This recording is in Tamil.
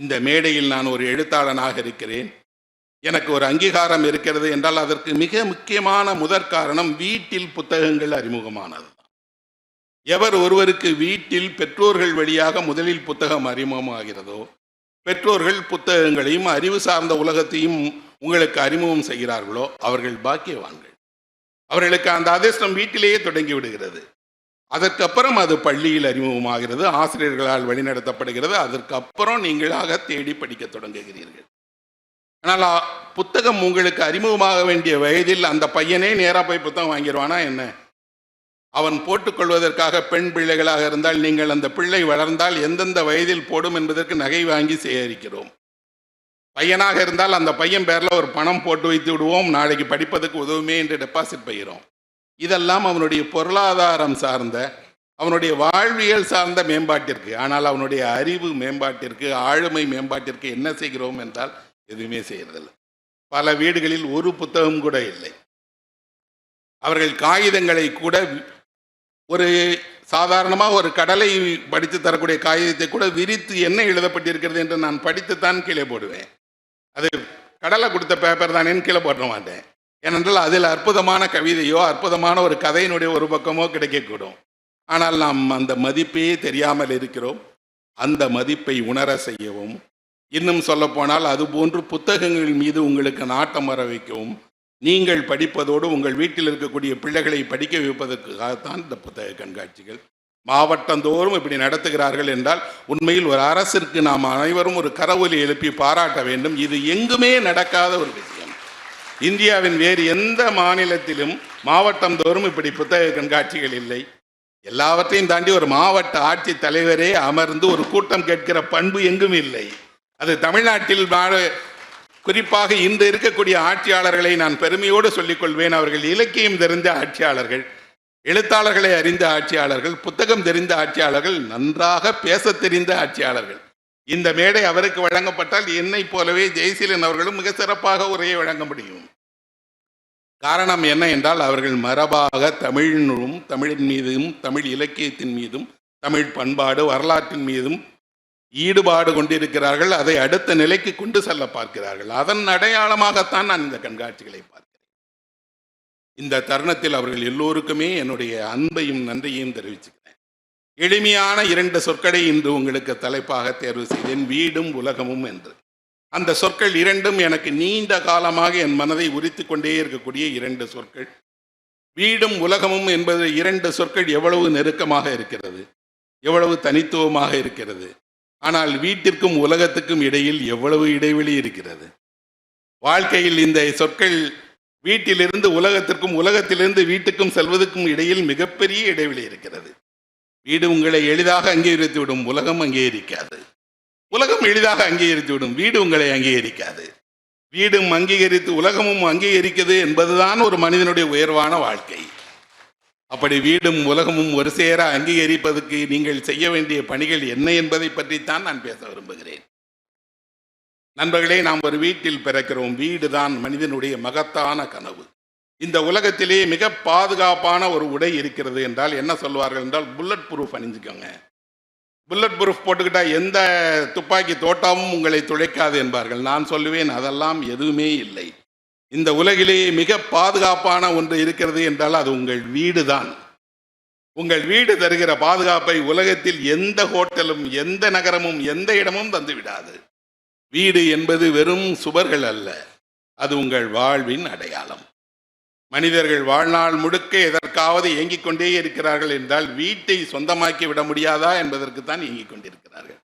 இந்த மேடையில் நான் ஒரு எழுத்தாளனாக இருக்கிறேன். எனக்கு ஒரு அங்கீகாரம் இருக்கிறது என்றால் அதற்கு மிக முக்கியமான முதற் காரணம் வீட்டில் புத்தகங்கள் அறிமுகமானது. எவர் ஒருவருக்கு வீட்டில் பெற்றோர்கள் வழியாக முதலில் புத்தகம் அறிமுகமாகிறதோ பெற்றோர்கள் புத்தகங்களையும் அறிவு சார்ந்த உலகத்தையும் உங்களுக்கு அறிமுகம் செய்கிறார்களோ அவர்கள் பாக்கியவான்கள். அவர்களுக்கு அந்த அதிர்ஷ்டம் வீட்டிலேயே தொடங்கி விடுகிறது. அதற்கப்புறம் அது பள்ளியில் அறிமுகமாகிறது ஆசிரியர்களால் வழிநடத்தப்படுகிறது. அதற்கப்புறம் நீங்களாக தேடி படிக்க தொடங்குகிறீர்கள். ஆனால் புத்தகம் உங்களுக்கு அறிமுகமாக வேண்டிய வயதில் அந்த பையனே நேராக போய் புத்தகம் வாங்கிடுவானா என்ன? அவன் போட்டுக்கொள்வதற்காக பெண் பிள்ளைகளாக இருந்தால் நீங்கள் அந்த பிள்ளை வளர்ந்தால் எந்தெந்த வயதில் போடும் என்பதற்கு நகை வாங்கி சேகரிக்கிறோம். பையனாக இருந்தால் அந்த பையன் பேரில் ஒரு பணம் போட்டு வைத்து விடுவோம். நாளைக்கு படிப்பதற்கு உதவுமே என்று டெபாசிட் பைகிறோம் இதெல்லாம் அவனுடைய பொருளாதாரம் சார்ந்த அவனுடைய வாழ்வியல் சார்ந்த மேம்பாட்டிற்கு ஆனால் அவனுடைய அறிவு மேம்பாட்டிற்கு ஆளுமை மேம்பாட்டிற்கு என்ன செய்கிறோம் என்றால் எதுவுமே செய்கிறதில்லை பல வீடுகளில் ஒரு புத்தகம் கூட இல்லை. அவர்கள் காகிதங்களை கூட ஒரு சாதாரணமாக ஒரு கடலை படித்து தரக்கூடிய காகிதத்தை கூட விரித்து என்ன எழுதப்பட்டிருக்கிறது என்று நான் படித்துத்தான் கீழே போடுவேன். அது கடலை கொடுத்த பேப்பர் தானேன்னு கீழே போட மாட்டேன். ஏனென்றால் அதில் அற்புதமான கவிதையோ அற்புதமான ஒரு கதையினுடைய ஒரு பக்கமோ கிடைக்கக்கூடும். ஆனால் நாம் அந்த மதிப்பே தெரியாமல் இருக்கிறோம். அந்த மதிப்பை உணர செய்யவும் இன்னும் சொல்லப்போனால் அதுபோன்று புத்தகங்கள் மீது உங்களுக்கு நாட்டம் வர வைக்கவும் நீங்கள் படிப்பதோடு உங்கள் வீட்டில் இருக்கக்கூடிய பிள்ளைகளை படிக்க வைப்பதற்காகத்தான் இந்த புத்தக கண்காட்சிகள். மாவட்டந்தோறும் இப்படி நடத்துகிறார்கள் என்றால் உண்மையில் ஒரு அரசிற்கு நாம் அனைவரும் ஒரு கரவொலி எழுப்பி பாராட்ட வேண்டும். இது எங்குமே நடக்காத ஒரு விஷயம். இந்தியாவின் வேறு எந்த மாநிலத்திலும் மாவட்டம் தோறும் இப்படி புத்தக கண்காட்சிகள் இல்லை. எல்லாவற்றையும் தாண்டி ஒரு மாவட்ட ஆட்சி தலைவரே அமர்ந்து ஒரு கூட்டம் கேட்கிற பண்பு எங்கும் இல்லை. அது தமிழ்நாட்டில் குறிப்பாக இன்று இருக்கக்கூடிய ஆட்சியாளர்களை நான் பெருமையோடு சொல்லிக் கொள்வேன் அவர்கள் இலக்கியம் தெரிந்த ஆட்சியாளர்கள் எழுத்தாளர்களை அறிந்த ஆட்சியாளர்கள் புத்தகம் தெரிந்த ஆட்சியாளர்கள் நன்றாக பேசத் தெரிந்த ஆட்சியாளர்கள். இந்த மேடை அவருக்கு வழங்கப்பட்டால் என்னை போலவே ஜெயசீலன் அவர்களும் மிக சிறப்பாக உரையை வழங்க முடியும். காரணம் என்ன என்றால் அவர்கள் மரபாக தமிழினும் தமிழின் மீதும் தமிழ் இலக்கியத்தின் மீதும் தமிழ் பண்பாடு வரலாற்றின் மீதும் ஈடுபாடு கொண்டிருக்கிறார்கள். அதை அடுத்த நிலைக்கு கொண்டு செல்ல பார்க்கிறார்கள். அதன் அடையாளமாகத்தான் நான் இந்த கண்காட்சிகளை பார்க்கிறேன். இந்த தருணத்தில் அவர்கள் எல்லோருக்குமே என்னுடைய அன்பையும் நன்றியையும் தெரிவிச்சுக்கிறேன். எளிமையான இரண்டு சொற்களை இன்று உங்களுக்கு தலைப்பாக தேர்வு செய்தேன் வீடும் உலகமும் என்று. அந்த சொற்கள் இரண்டும் எனக்கு நீண்ட காலமாக என் மனதை உரித்து கொண்டே இருக்கக்கூடிய இரண்டு சொற்கள். வீடும் உலகமும் என்பது இரண்டு சொற்கள் எவ்வளவு நெருக்கமாக இருக்கிறது எவ்வளவு தனித்துவமாக இருக்கிறது. ஆனால் வீட்டிற்கும் உலகத்துக்கும் இடையில் எவ்வளவு இடைவெளி இருக்கிறது. வாழ்க்கையில் இந்த சொற்கள் வீட்டிலிருந்து உலகத்திற்கும் உலகத்திலிருந்து வீட்டுக்கும் செல்வதற்கும் இடையில் மிகப்பெரிய இடைவெளி இருக்கிறது. வீடு உங்களை எளிதாக அங்கீகரித்து விடும் உலகம் அங்கீகரிக்காது. உலகம் எளிதாக அங்கீகரித்து விடும் வீடு உங்களை அங்கீகரிக்காது. வீடும் அங்கீகரித்து உலகமும் அங்கீகரிக்கிறது என்பதுதான் ஒரு மனிதனுடைய உயர்வான வாழ்க்கை. அப்படி வீடும் உலகமும் ஒரு சேர அங்கீகரிப்பதற்கு நீங்கள் செய்ய வேண்டிய பணிகள் என்ன என்பதை பற்றித்தான் நான் பேச விரும்புகிறேன். நண்பர்களே நாம் ஒரு வீட்டில் பிறக்கிறோம். வீடுதான் மனிதனுடைய மகத்தான கனவு. இந்த உலகத்திலே மிக பாதுகாப்பான ஒரு உடை இருக்கிறது என்றால் என்ன சொல்வார்கள் என்றால் புல்லட் ப்ரூஃப் அணிஞ்சுக்கோங்க. புல்லட் ப்ரூஃப் போட்டுக்கிட்டா எந்த துப்பாக்கி தோட்டமும் உங்களை துளைக்காது என்பார்கள். நான் சொல்லுவேன் அதெல்லாம் எதுவுமே இல்லை. இந்த உலகிலே மிக பாதுகாப்பான ஒன்று இருக்கிறது என்றால் அது உங்கள் வீடு தான் உங்கள் வீடு தருகிற பாதுகாப்பை உலகத்தில் எந்த ஹோட்டலும் எந்த நகரமும் எந்த இடமும் தந்துவிடாது. வீடு என்பது வெறும் சுவர்கள் அல்ல. அது உங்கள் வாழ்வின் அடையாளம். மனிதர்கள் வாழ்நாள் முழுக்க எதற்காவது இயங்கிக் கொண்டே இருக்கிறார்கள் என்றால் வீட்டை சொந்தமாக்கி விட முடியாதா என்பதற்கு தான் இயங்கிக் கொண்டிருக்கிறார்கள்.